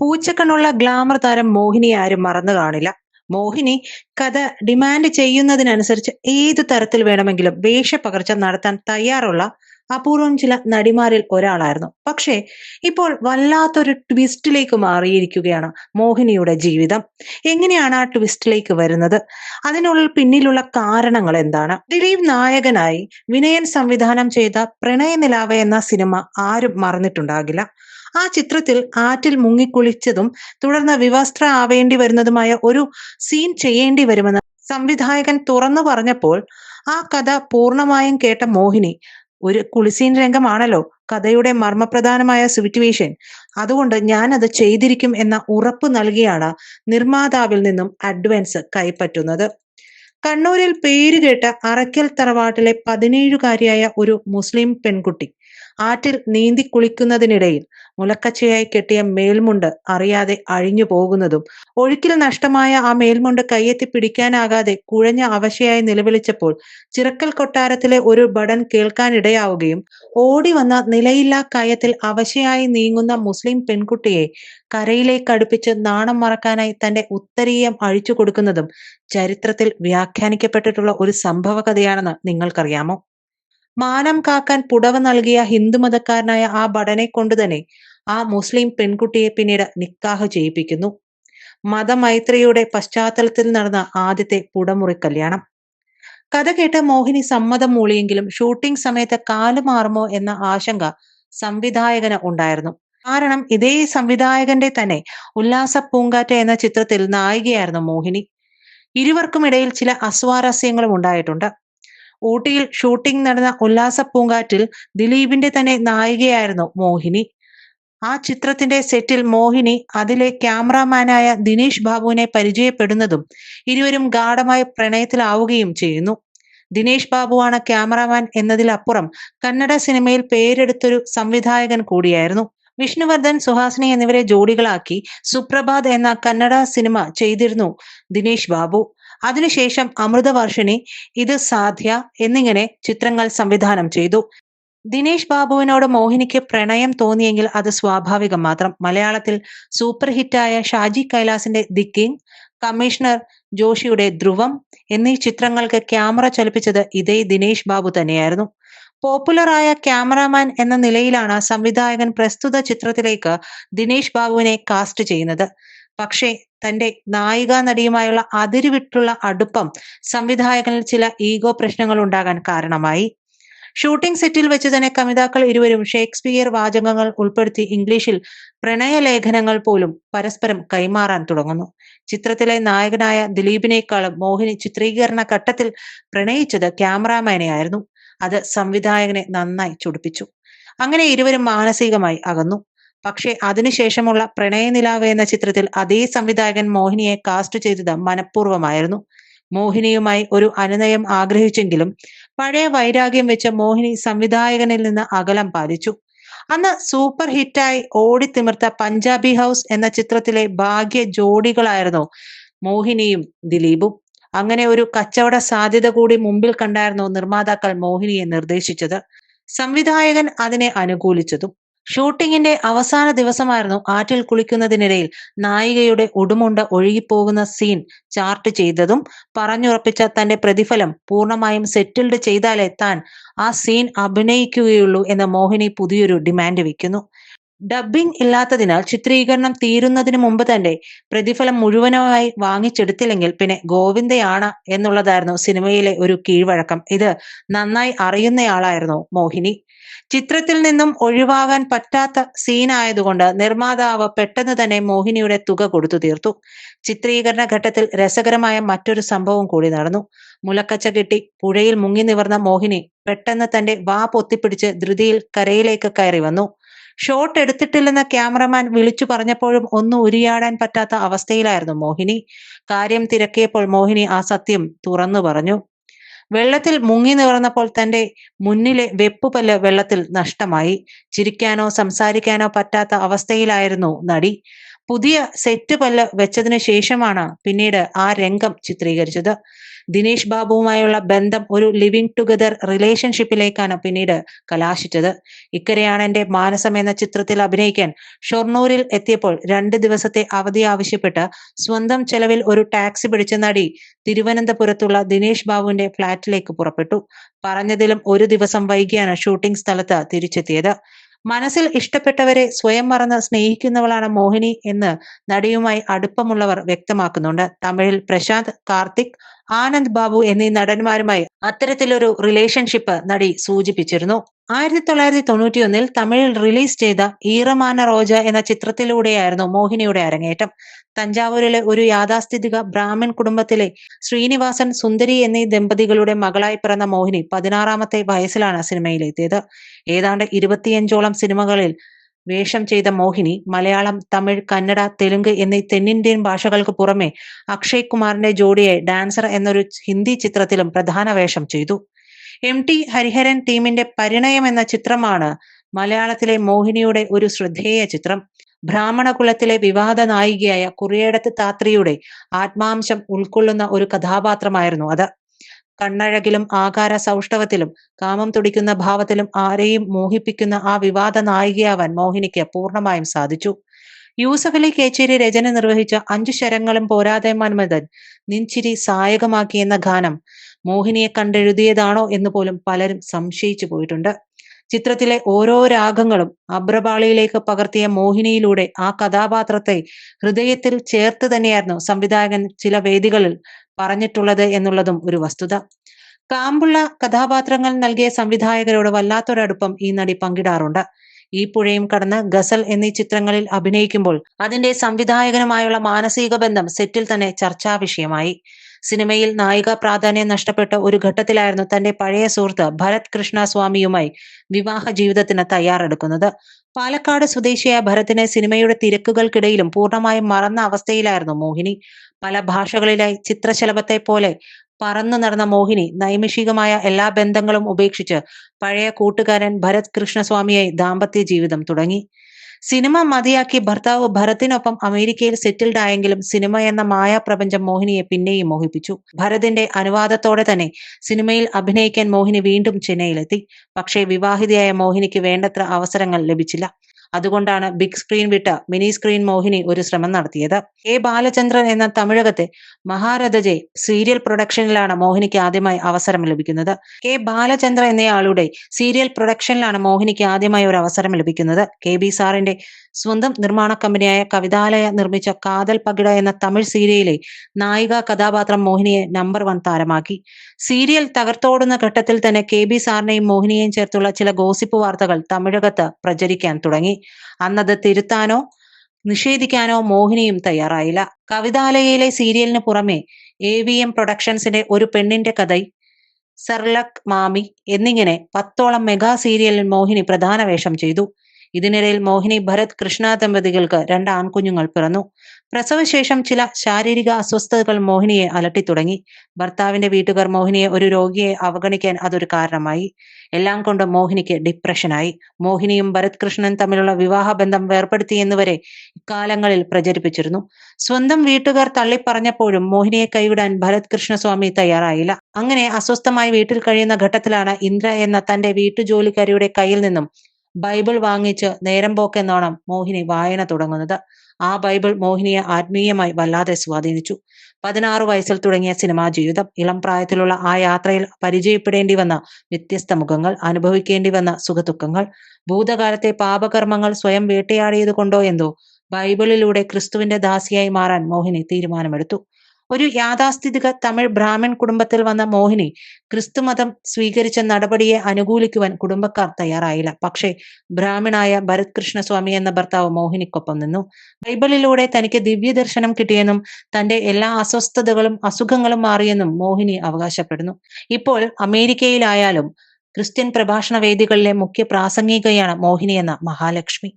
പൂച്ചക്കണ്ണുള്ള glamour താരം മോഹിനി ആരും മറന്നു കാണില്ല. മോഹിനി കഥ ഡിമാൻഡ് ചെയ്യുന്നതിനനുസരിച്ച് ഏത് തരത്തിൽ വേണമെങ്കിലും വേഷപ്പകർച്ച നടത്താൻ തയ്യാറുള്ള അപൂർവം ചില നടിമാരിൽ ഒരാളായിരുന്നു. പക്ഷേ ഇപ്പോൾ വല്ലാത്തൊരു ട്വിസ്റ്റിലേക്ക് മാറിയിരിക്കുകയാണ് മോഹിനിയുടെ ജീവിതം. എങ്ങനെയാണ് ആ ട്വിസ്റ്റിലേക്ക് വരുന്നത്? അതിനുള്ള പിന്നിലുള്ള കാരണങ്ങൾ എന്താണ്? ദിലീപ് നായകനായി വിനയൻ സംവിധാനം ചെയ്ത പ്രണയനിലാവ എന്ന സിനിമ ആരും മറന്നിട്ടുണ്ടാകില്ല. ആ ചിത്രത്തിൽ ആറ്റിൽ മുങ്ങിക്കുളിച്ചതും തുടർന്ന് വിവസ്ത്ര ആവേണ്ടി വരുന്നതുമായ ഒരു സീൻ ചെയ്യേണ്ടി വരുമെന്ന് സംവിധായകൻ തുറന്നു പറഞ്ഞപ്പോൾ ആ കഥ പൂർണമായും കേട്ട മോഹിനി ഒരു കുളിസീൻ രംഗമാണല്ലോ കഥയുടെ മർമ്മപ്രധാനമായ സിറ്റുവേഷൻ അതുകൊണ്ട് ഞാൻ അത് ചെയ്തിരിക്കും എന്ന ഉറപ്പ് നൽകിയാണ് നിർമ്മാതാവിൽ നിന്നും അഡ്വാൻസ് കൈപ്പറ്റുന്നത്. കണ്ണൂരിൽ പേരുകേട്ട അറയ്ക്കൽ തറവാട്ടിലെ പതിനേഴുകാരിയായ ഒരു മുസ്ലിം പെൺകുട്ടി ആറ്റിൽ നീന്തി കുളിക്കുന്നതിനിടയിൽ മുലക്കച്ചയായി കെട്ടിയ മേൽമുണ്ട് അറിയാതെ അഴിഞ്ഞു പോകുന്നതും ഒഴുക്കിൽ നഷ്ടമായ ആ മേൽമുണ്ട് കയ്യെത്തി പിടിക്കാനാകാതെ കുഴഞ്ഞ അവശയായി നിലവിളിച്ചപ്പോൾ ചിറക്കൽ കൊട്ടാരത്തിലെ ഒരു ബടൻ കേൾക്കാനിടയാവുകയും ഓടി വന്ന നിലയില്ലാ കയത്തിൽ അവശയായി നീങ്ങുന്ന മുസ്ലിം പെൺകുട്ടിയെ കരയിലേക്ക് അടുപ്പിച്ച് നാണം മറക്കാനായി തന്റെ ഉത്തരീയം അഴിച്ചു കൊടുക്കുന്നതും ചരിത്രത്തിൽ വ്യാഖ്യാനിക്കപ്പെട്ടിട്ടുള്ള ഒരു സംഭവ കഥയാണെന്ന് നിങ്ങൾക്കറിയാമോ? മാനം കാക്കാൻ പുടവ നൽകിയ ഹിന്ദുമതക്കാരനായ ആ ഭടനെ കൊണ്ടുതന്നെ ആ മുസ്ലിം പെൺകുട്ടിയെ പിന്നീട് നിക്കാഹ് ചെയ്യിപ്പിക്കുന്നു. മതമൈത്രിയുടെ പശ്ചാത്തലത്തിൽ നടന്ന ആദ്യത്തെ പുടമുറി കല്യാണം. കഥ കേട്ട മോഹിനി സമ്മതം മൂളിയെങ്കിലും ഷൂട്ടിംഗ് സമയത്ത് കാൽ മാറുമോ എന്ന ആശങ്ക സംവിധായകന് ഉണ്ടായിരുന്നു. കാരണം ഇതേ സംവിധായകന്റെ തന്നെ ഉല്ലാസ പൂങ്കാറ്റ എന്ന ചിത്രത്തിൽ നായികയായിരുന്നു മോഹിനി. ഇരുവർക്കുമിടയിൽ ചില അസ്വാരസ്യങ്ങളും ഉണ്ടായിട്ടുണ്ട്. ഊട്ടിയിൽ ഷൂട്ടിംഗ് നടന്ന ഉല്ലാസ പൂങ്കാറ്റിൽ ദിലീപിന്റെ തന്നെ നായികയായിരുന്നു മോഹിനി. ആ ചിത്രത്തിന്റെ സെറ്റിൽ മോഹിനി അതിലെ ക്യാമറാമാനായ ദിനേശ് ബാബുവിനെ പരിചയപ്പെടുന്നതും ഇരുവരും ഗാഠമായ പ്രണയത്തിലാവുകയും ചെയ്യുന്നു. ദിനേശ് ബാബുവാണ് ക്യാമറാമാൻ എന്നതിലപ്പുറം കന്നഡ സിനിമയിൽ പേരെടുത്തൊരു സംവിധായകൻ കൂടിയായിരുന്നു. വിഷ്ണുവർദ്ധൻ സുഹാസിനി എന്നിവരെ ജോഡികളാക്കി സുപ്രഭാത് എന്ന കന്നഡ സിനിമ ചെയ്തിരുന്നു ദിനേശ് ബാബു. അതിനുശേഷം അമൃതവർഷിണി ഇത് സാധ്യ എന്നിങ്ങനെ ചിത്രങ്ങൾ സംവിധാനം ചെയ്തു. ദിനേശ് ബാബുവിനോട് മോഹിനിക്ക് പ്രണയം തോന്നിയെങ്കിൽ അത് സ്വാഭാവികം മാത്രം. മലയാളത്തിൽ സൂപ്പർ ഹിറ്റായ ഷാജി കൈലാസിന്റെ ദി കിങ് കമ്മീഷണർ ജോഷിയുടെ ധ്രുവം എന്നീ ചിത്രങ്ങൾക്ക് ക്യാമറ ചലിപ്പിച്ചത് ഇതേ ദിനേശ് ബാബു തന്നെയായിരുന്നു. പോപ്പുലറായ ക്യാമറാമാൻ എന്ന നിലയിലാണ് സംവിധായകൻ പ്രസ്തുത ചിത്രത്തിലേക്ക് ദിനേശ് ബാബുവിനെ കാസ്റ്റ് ചെയ്യുന്നത്. പക്ഷേ തന്റെ നായികാ നടിയുമായുള്ള അതിരുവിട്ടുള്ള അടുപ്പം സംവിധായകനിൽ ചില ഈഗോ പ്രശ്നങ്ങൾ ഉണ്ടാകാൻ കാരണമായി. ഷൂട്ടിംഗ് സെറ്റിൽ വെച്ച് തന്നെ കവിതാക്കൾ ഇരുവരും ഷേക്സ്പിയർ വാചകങ്ങൾ ഉൾപ്പെടുത്തി ഇംഗ്ലീഷിൽ പ്രണയലേഖനങ്ങൾ പോലും പരസ്പരം കൈമാറാൻ തുടങ്ങുന്നു. ചിത്രത്തിലെ നായകനായ ദിലീപിനേക്കാളും മോഹിനി ചിത്രീകരണ ഘട്ടത്തിൽ പ്രണയിച്ചത് ക്യാമറാമാനെ ആയിരുന്നു അത് സംവിധായകനെ നന്നായി ചുടിപ്പിച്ചു. അങ്ങനെ ഇരുവരും മാനസികമായി അകന്നു. പക്ഷേ അതിനുശേഷമുള്ള പ്രണയനിലാവ് എന്ന ചിത്രത്തിൽ അതേ സംവിധായകൻ മോഹിനിയെ കാസ്റ്റ് ചെയ്തത് മനഃപൂർവമായിരുന്നു. മോഹിനിയുമായി ഒരു അനുനയം ആഗ്രഹിച്ചെങ്കിലും പഴയ വൈരാഗ്യം വെച്ച് മോഹിനി സംവിധായകനിൽ നിന്ന് അകലം പാലിച്ചു. അന്ന് സൂപ്പർ ഹിറ്റായി ഓടിത്തിമിർത്ത പഞ്ചാബി ഹൗസ് എന്ന ചിത്രത്തിലെ ഭാഗ്യ ജോഡികളായിരുന്നു മോഹിനിയും ദിലീപും. അങ്ങനെ ഒരു കച്ചവട സാധ്യത കൂടി മുമ്പിൽ കണ്ടായിരുന്നു നിർമ്മാതാക്കൾ മോഹിനിയെ നിർദ്ദേശിച്ചത്. സംവിധായകൻ അതിനെ അനുകൂലിച്ചതും. ഷൂട്ടിങ്ങിന്റെ അവസാന ദിവസമായിരുന്നു ആറ്റിൽ കുളിക്കുന്നതിനിടയിൽ നായികയുടെ ഉടുമുണ്ട ഒഴുകിപ്പോകുന്ന സീൻ ചാർട്ട് ചെയ്തതും പറഞ്ഞുറപ്പിച്ച തന്റെ പ്രതിഫലം പൂർണമായും സെറ്റിൽഡ് ചെയ്താലേ താൻ ആ സീൻ അഭിനയിക്കുകയുള്ളൂ എന്ന് മോഹിനി പുതിയൊരു ഡിമാൻഡ് വെക്കുന്നു. ഡബ്ബിംഗ് ഇല്ലാത്തതിനാൽ ചിത്രീകരണം തീരുന്നതിന് മുമ്പ് തന്നെ പ്രതിഫലം മുഴുവനായി വാങ്ങിച്ചെടുത്തില്ലെങ്കിൽ പിന്നെ ഗോവിന്ദയാണ് എന്നുള്ളതായിരുന്നു സിനിമയിലെ ഒരു കീഴ്വഴക്കം. ഇത് നന്നായി അറിയുന്നയാളായിരുന്നു മോഹിനി. ചിത്രത്തിൽ നിന്നും ഒഴിവാകാൻ പറ്റാത്ത സീനായതുകൊണ്ട് നിർമ്മാതാവ് പെട്ടെന്ന് തന്നെ മോഹിനിയുടെ തുക കൊടുത്തു തീർത്തു. ചിത്രീകരണ ഘട്ടത്തിൽ രസകരമായ മറ്റൊരു സംഭവം കൂടി നടന്നു. മുലക്കച്ച കെട്ടി പുഴയിൽ മുങ്ങി നിവർന്ന മോഹിനി പെട്ടെന്ന് തന്റെ വാ പൊത്തിപ്പിടിച്ച് ധൃതിയിൽ കരയിലേക്ക് കയറി വന്നു. ഷോട്ട് എടുത്തിട്ടില്ലെന്ന ക്യാമറമാൻ വിളിച്ചു പറഞ്ഞപ്പോഴും ഒന്നും ഉരിയാടാൻ പറ്റാത്ത അവസ്ഥയിലായിരുന്നു മോഹിനി. കാര്യം തിരക്കിയപ്പോൾ മോഹിനി ആ സത്യം തുറന്നു പറഞ്ഞു. വെള്ളത്തിൽ മുങ്ങി നിവർന്നപ്പോൾ തന്റെ മുന്നിലെ വെപ്പുപല്ല് വെള്ളത്തിൽ നഷ്ടമായി. ചിരിക്കാനോ സംസാരിക്കാനോ പറ്റാത്ത അവസ്ഥയിലായിരുന്നു നടി. പുതിയ സെറ്റ് പല്ല് വെച്ചതിന് ശേഷമാണ് പിന്നീട് ആ രംഗം ചിത്രീകരിച്ചത്. ദിനേശ് ബാബുവുമായുള്ള ബന്ധം ഒരു ലിവിംഗ് ടുഗദർ റിലേഷൻഷിപ്പിലേക്കാണ് പിന്നീട് കലാശിച്ചത്. ഇക്കരെയാണ് എന്റെ മാനസം എന്ന ചിത്രത്തിൽ അഭിനയിക്കാൻ ഷൊർണൂരിൽ എത്തിയപ്പോൾ രണ്ട് ദിവസത്തെ അവധി ആവശ്യപ്പെട്ട് സ്വന്തം ചെലവിൽ ഒരു ടാക്സി പിടിച്ച നടി തിരുവനന്തപുരത്തുള്ള ദിനേശ് ബാബുവിന്റെ ഫ്ളാറ്റിലേക്ക് പുറപ്പെട്ടു. പറഞ്ഞതിലും ഒരു ദിവസം വൈകിയാണ് ഷൂട്ടിംഗ് സ്ഥലത്ത് തിരിച്ചെത്തിയത്. മനസ്സിൽ ഇഷ്ടപ്പെട്ടവരെ സ്വയം മറന്ന് സ്നേഹിക്കുന്നവളാണ് മോഹിനി എന്ന് നടിയുമായി അടുപ്പമുള്ളവർ വ്യക്തമാക്കുന്നുണ്ട്. തമിഴിൽ പ്രശാന്ത് കാർത്തിക് ആനന്ദ് ബാബു എന്നീ നടന്മാരുമായി അത്തരത്തിലൊരു റിലേഷൻഷിപ്പ് നടി സൂചിപ്പിച്ചിരുന്നു. ആയിരത്തി തൊള്ളായിരത്തി തൊണ്ണൂറ്റി ഒന്നിൽ തമിഴിൽ റിലീസ് ചെയ്ത ഈറമാന റോജ എന്ന ചിത്രത്തിലൂടെയായിരുന്നു മോഹിനിയുടെ അരങ്ങേറ്റം. തഞ്ചാവൂരിലെ ഒരു യാഥാസ്ഥിതിക ബ്രാഹ്മൺ കുടുംബത്തിലെ ശ്രീനിവാസൻ സുന്ദരി എന്നീ ദമ്പതികളുടെ മകളായി പിറന്ന മോഹിനി പതിനാറാമത്തെ വയസ്സിലാണ് സിനിമയിലെത്തിയത്. ഏതാണ്ട് ഇരുപത്തിയഞ്ചോളം സിനിമകളിൽ വേഷം ചെയ്ത മോഹിനി മലയാളം തമിഴ് കന്നഡ തെലുങ്ക് എന്നീ തെന്നിന്ത്യൻ ഭാഷകൾക്ക് പുറമെ അക്ഷയ് കുമാറിന്റെ ജോഡിയായി ഡാൻസർ എന്നൊരു ഹിന്ദി ചിത്രത്തിലും പ്രധാന വേഷം ചെയ്തു. എം ടി ഹരിഹരൻ ടീമിന്റെ പരിണയം എന്ന ചിത്രമാണ് മലയാളത്തിലെ മോഹിനിയുടെ ഒരു ശ്രദ്ധേയ ചിത്രം. ബ്രാഹ്മണകുലത്തിലെ വിവാദ നായികയായ കുറിയേടത്ത് താത്രിയുടെ ആത്മാംശം ഉൾക്കൊള്ളുന്ന ഒരു കഥാപാത്രമായിരുന്നു അത്. കണ്ണഴകിലും ആകാര സൗഷ്ടവത്തിലും കാമം തുടിക്കുന്ന ഭാവത്തിലും ആരെയും മോഹിപ്പിക്കുന്ന ആ വിവാദ നായികയാവാൻ മോഹിനിക്ക് പൂർണമായും സാധിച്ചു. യൂസഫലി കേച്ചേരി രചന നിർവഹിച്ച അഞ്ചു ശരങ്ങളും പോരാതെ മന്മഥൻ നിൻചിരി സായകമാക്കിയെന്ന ഗാനം മോഹിനിയെ കണ്ടെഴുതിയതാണോ എന്ന് പോലും പലരും സംശയിച്ചു പോയിട്ടുണ്ട്. ചിത്രത്തിലെ ഓരോ രാഗങ്ങളും അബ്രപാളിയിലേക്ക് പകർത്തിയ മോഹിനിയിലൂടെ ആ കഥാപാത്രത്തെ ഹൃദയത്തിൽ ചേർത്ത് തന്നെയായിരുന്നു സംവിധായകൻ ചില വേദികളിൽ പറഞ്ഞിട്ടുള്ളത് എന്നുള്ളതും ഒരു വസ്തുത. കാമ്പുള്ള കഥാപാത്രങ്ങൾ നൽകിയ സംവിധായകരോട് വല്ലാത്തൊരടുപ്പം ഈ നടി പങ്കിടാറുണ്ട്. ഈ പുഴയും കടന്ന് ഗസൽ എന്നീ ചിത്രങ്ങളിൽ അഭിനയിക്കുമ്പോൾ അതിന്റെ സംവിധായകനുമായുള്ള മാനസിക ബന്ധം സെറ്റിൽ തന്നെ ചർച്ചാ വിഷയമായി. സിനിമയിൽ നായിക പ്രാധാന്യം നഷ്ടപ്പെട്ട ഒരു ഘട്ടത്തിലായിരുന്നു തന്റെ പഴയ സുഹൃത്ത് ഭരത് കൃഷ്ണ സ്വാമിയുമായി വിവാഹ ജീവിതത്തിന് തയ്യാറെടുക്കുന്നത്. പാലക്കാട് സ്വദേശിയായ ഭരത്തിനെ സിനിമയുടെ തിരക്കുകൾക്കിടയിലും പൂർണമായും മറന്ന അവസ്ഥയിലായിരുന്നു മോഹിനി. പല ഭാഷകളിലായി ചിത്രശലഭത്തെ പോലെ പറന്നു നടന്ന മോഹിനി നൈമിഷികമായ എല്ലാ ബന്ധങ്ങളും ഉപേക്ഷിച്ച് പഴയ കൂട്ടുകാരൻ ഭരത് കൃഷ്ണസ്വാമിയായി ദാമ്പത്യ ജീവിതം തുടങ്ങി. സിനിമ മതിയാക്കി ഭർത്താവ് ഭരത്തിനൊപ്പം അമേരിക്കയിൽ സെറ്റിൽഡ് ആയെങ്കിലും സിനിമ എന്ന മായാപ്രപഞ്ചം മോഹിനിയെ പിന്നെയും മോഹിപ്പിച്ചു. ഭരതിന്റെ അനുവാദത്തോടെ തന്നെ സിനിമയിൽ അഭിനയിക്കാൻ മോഹിനി വീണ്ടും ചെന്നൈയിലെത്തി. പക്ഷേ വിവാഹിതയായ മോഹിനിക്ക് വേണ്ടത്ര അവസരങ്ങൾ ലഭിച്ചില്ല. അതുകൊണ്ടാണ് ബിഗ് സ്ക്രീൻ വിട്ട മിനി സ്ക്രീൻ മോഹിനി ഒരു ശ്രമം നടത്തിയത്. എ ബാലചന്ദ്രൻ എന്ന തമിഴകത്തെ മഹാരഥജെ സീരിയൽ പ്രൊഡക്ഷനിലാണ് മോഹിനിക്ക് ആദ്യമായി അവസരം ലഭിക്കുന്നത്. കെ ബാലചന്ദ്ര എന്നയാളുടെ സീരിയൽ പ്രൊഡക്ഷനിലാണ് മോഹിനിക്ക് ആദ്യമായി ഒരു അവസരം ലഭിക്കുന്നത്. കെ ബി സാറിന്റെ സ്വന്തം നിർമ്മാണ കമ്പനിയായ കവിതാലയ നിർമ്മിച്ച കാതൽ പകിട എന്ന തമിഴ് സീരിയലിലെ നായിക കഥാപാത്രം മോഹിനിയെ നമ്പർ വൺ താരമാക്കി. സീരിയൽ തകർത്തോടുന്ന ഘട്ടത്തിൽ തന്നെ കെ ബി സാറിനെയും മോഹിനിയെയും ചേർത്തുള്ള ചില ഗോസിപ്പ് വാർത്തകൾ തമിഴകത്ത് പ്രചരിക്കാൻ തുടങ്ങി. അന്നത് തിരുത്താനോ നിഷേധിക്കാനോ മോഹിനിയും തയ്യാറായില്ല. കവിതാലയയിലെ സീരിയലിന് പുറമെ എ വി എം പ്രൊഡക്ഷൻസിന്റെ ഒരു പെണ്ണിന്റെ കഥ സർലക് മാമി എന്നിങ്ങനെ പത്തോളം മെഗാ സീരിയലിൽ മോഹിനി പ്രധാന വേഷം ചെയ്തു. ഇതിനിടയിൽ മോഹിനി ഭരത് കൃഷ്ണ ദമ്പതികൾക്ക് രണ്ട് ആൺകുഞ്ഞുങ്ങൾ പിറന്നു. പ്രസവശേഷം ചില ശാരീരിക അസ്വസ്ഥതകൾ മോഹിനിയെ അലട്ടി തുടങ്ങി ഭർത്താവിന്റെ വീട്ടുകാർ മോഹിനിയെ ഒരു രോഗിയെ അവഗണിക്കാൻ അതൊരു കാരണമായി. എല്ലാം കൊണ്ട് മോഹിനിക്ക് ഡിപ്രഷനായി. മോഹിനിയും ഭരത് കൃഷ്ണൻ തമ്മിലുള്ള വിവാഹബന്ധം വേർപ്പെടുത്തിയെന്നുവരെ ഇക്കാലങ്ങളിൽ പ്രചരിപ്പിച്ചിരുന്നു. സ്വന്തം വീട്ടുകാർ തള്ളിപ്പറഞ്ഞപ്പോഴും മോഹിനിയെ കൈവിടാൻ ഭരത് കൃഷ്ണസ്വാമി തയ്യാറായില്ല. അങ്ങനെ അസ്വസ്ഥമായി വീട്ടിൽ കഴിയുന്ന ഘട്ടത്തിലാണ് ഇന്ദ്ര എന്ന തന്റെ വീട്ടുജോലിക്കാരിയുടെ കയ്യിൽ നിന്നും ബൈബിൾ വാങ്ങിച്ച് നേരം പോക്കെന്നോണം മോഹിനി വായന തുടങ്ങുന്നത്. ആ ബൈബിൾ മോഹിനിയെ ആത്മീയമായി വല്ലാതെ സ്വാധീനിച്ചു. പതിനാറ് വയസ്സിൽ തുടങ്ങിയ സിനിമാ ജീവിതം ഇളം പ്രായത്തിലുള്ള ആ യാത്രയിൽ പരിചയപ്പെടേണ്ടി വന്ന വ്യത്യസ്ത മുഖങ്ങൾ അനുഭവിക്കേണ്ടി വന്ന സുഖദുഃഖങ്ങൾ ഭൂതകാലത്തെ പാപകർമ്മങ്ങൾ സ്വയം വേട്ടയാടിയത് കൊണ്ടോ എന്തോ ബൈബിളിലൂടെ ക്രിസ്തുവിന്റെ ദാസിയായി മാറാൻ മോഹിനി തീരുമാനമെടുത്തു. ഒരു യാഥാസ്ഥിതിക തമിഴ് ബ്രാഹ്മൺ കുടുംബത്തിൽ വന്ന മോഹിനി ക്രിസ്തുമതം സ്വീകരിച്ച നടപടിയെ അനുകൂലിക്കുവാൻ കുടുംബക്കാർ തയ്യാറായില്ല. പക്ഷേ ബ്രാഹ്മണായ ഭരത് കൃഷ്ണസ്വാമി എന്ന ഭർത്താവ് മോഹിനിക്കൊപ്പം നിന്നു. ബൈബിളിലൂടെ തനിക്ക് ദിവ്യദർശനം കിട്ടിയെന്നും തന്റെ എല്ലാ അസ്വസ്ഥതകളും അസുഖങ്ങളും മാറിയെന്നും മോഹിനി അവകാശപ്പെടുന്നു. ഇപ്പോൾ അമേരിക്കയിലായാലും ക്രിസ്ത്യൻ പ്രഭാഷണ വേദികളിലെ മുഖ്യ പ്രാസംഗികയാണ് മോഹിനി എന്ന മഹാലക്ഷ്മി.